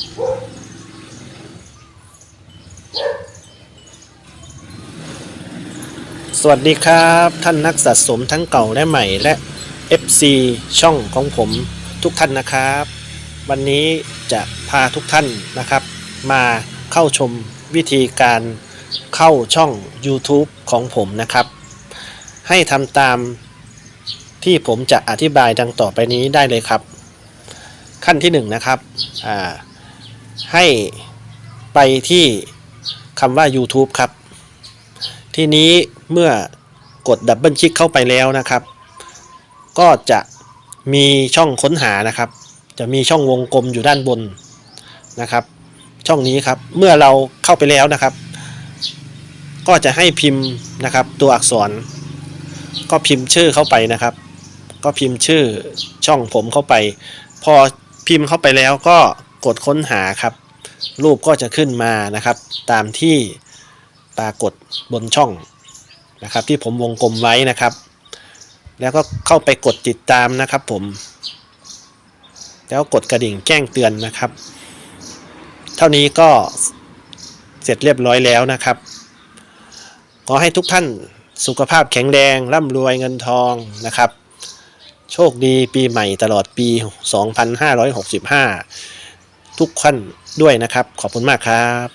สวัสดีครับท่านนักสะสมทั้งเก่าและใหม่และ FC ช่องของผมทุกท่านนะครับ วันนี้จะพาทุกท่านนะครับ มาเข้าชมวิธีการเข้าช่อง YouTube ของผมนะครับ ให้ทำตามที่ผมจะอธิบายดังต่อไปนี้ได้เลยครับ ขั้นที่หนึ่งนะครับอ่า ให้ไปที่คำว่า YouTube ครับ ทีนี้เมื่อกดดับเบิลคลิกเข้าไปแล้วนะครับ ก็จะมีช่องค้นหานะครับ จะมีช่องวงกลมอยู่ด้านบนนะครับ ช่องนี้ครับเมื่อเราเข้าไปแล้วนะครับ ก็จะให้พิมพ์นะครับตัวอักษร ก็พิมพ์ชื่อเข้าไปนะครับ ก็พิมพ์ชื่อช่องผมเข้าไป พอพิมพ์เข้าไปแล้วก็ กดค้นหาครับ รูปก็จะขึ้นมานะครับ ตามที่ปรากฏบนช่องนะครับ ที่ผมวงกลมไว้นะครับ แล้วก็เข้าไปกดติดตามนะครับผม แล้วกดกระดิ่งแจ้งเตือนนะครับ เท่านี้ก็เสร็จเรียบร้อยแล้วนะครับ ขอให้ทุกท่านสุขภาพแข็งแรงร่ำรวยเงินทองนะครับ โชคดีปีใหม่ตลอดปี 2565 ทุกท่านด้วยนะครับ ขอบคุณมากครับ